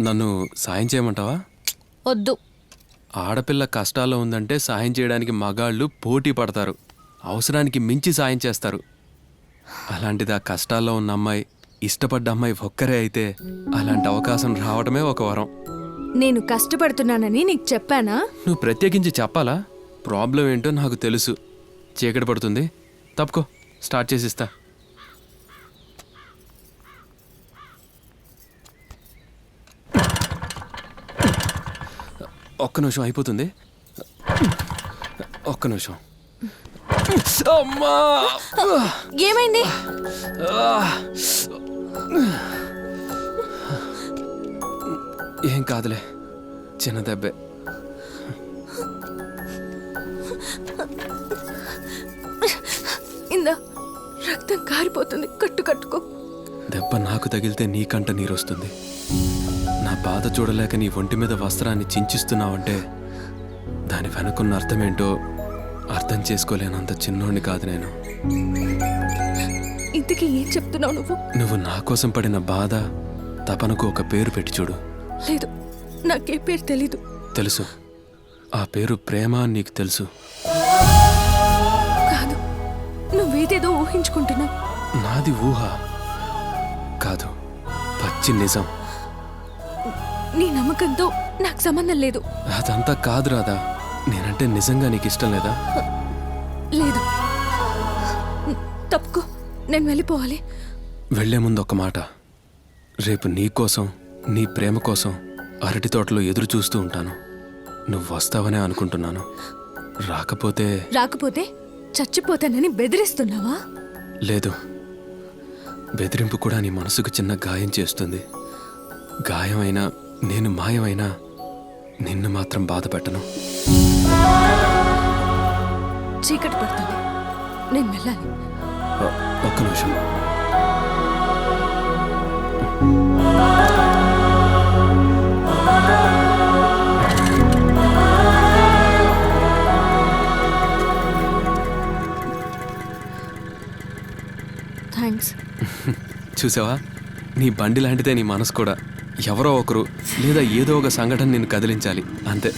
నన్ను సాయం చేయమంటావా? వద్దు. ఆడపిల్ల కష్టాల్లో ఉందంటే సాయం చేయడానికి మగాళ్ళు పోటీ పడతారు. అవసరానికి మించి సాయం చేస్తారు. అలాంటిది ఆ కష్టాల్లో ఉన్న అమ్మాయి ఇష్టపడ్డ అమ్మాయి ఒక్కరే అయితే అలాంటి అవకాశం రావడమే ఒక వరం. నేను కష్టపడుతున్నానని నీకు చెప్పానా? నువ్వు ప్రత్యేకించి చెప్పాలా? ప్రాబ్లం ఏంటో నాకు తెలుసు. చీకటి పడుతుంది. తప్పుకో. స్టార్ట్ చేసిస్తా ఒక్క నిమిషం అయిపోతుంది. ఒక్క నిమిషం. అమ్మా! ఏమైంది? ఏం కాదులే. చిన్న దెబ్బే. ఇందా రక్తం కారిపోతుంది. కట్టు కట్టుకో. దెబ్బ నాకు తగిలితే నీకంట నీరొస్తుంది. నా బాధ చూడలేక నీ ఒంటి మీద వస్త్రాన్ని చించిస్తున్నావంటే దాని వెనుకున్న అర్థమేంటో అర్థం చేసుకోలేనంత చిన్నోడిని కాదు నేను. ఇంతకీ ఏం చెప్తున్నావు నువ్వు? నువ్వు నా కోసం పడిన బాధ తపనకు ఒక పేరు పెట్టి చూడు. లేదు నాకే పేరు తెలీదు. తెలుసు. ఆ పేరు ప్రేమ అని నీకు తెలుసు. కాదు నువ్వేదేదో ఊహించుకుంటున్నావు. నాది ఊహ. కాదు పచ్చి నిజం. నీ నమ్మకంతో నాకు సంబంధం లేదు. అదంతా కాదు రాదా నేనంటే నిజంగా నీకు ఇష్టం లేదా? లేదు. తప్పుకో. నేను వెళ్ళిపోవాలి. వెళ్ళే ముందు ఒక మాట. రేపు నీ కోసం నీ ప్రేమ కోసం అరటి తోటలో ఎదురు చూస్తూ ఉంటాను. నువ్వు వస్తావనే అనుకుంటున్నాను. రాకపోతే రాకపోతే చచ్చిపోతానని బెదిరిస్తున్నావా? లేదు. బెదిరింపు కూడా నీ మనసుకు చిన్న గాయం చేస్తుంది. గాయమైనా నేను మాయమైనా నిన్ను మాత్రం బాధ పెట్టను. చీకటి పడుతుంది. నేను వెళ్ళాలి. ఒక్క నిమిషం. థ్యాంక్స్ చూసావా? నీ బండి లాంటిదే నీ మనసు కూడా. ఎవరో ఒకరు లేదా ఏదో ఒక సంఘటన నేను కదిలించాలి. అంతే.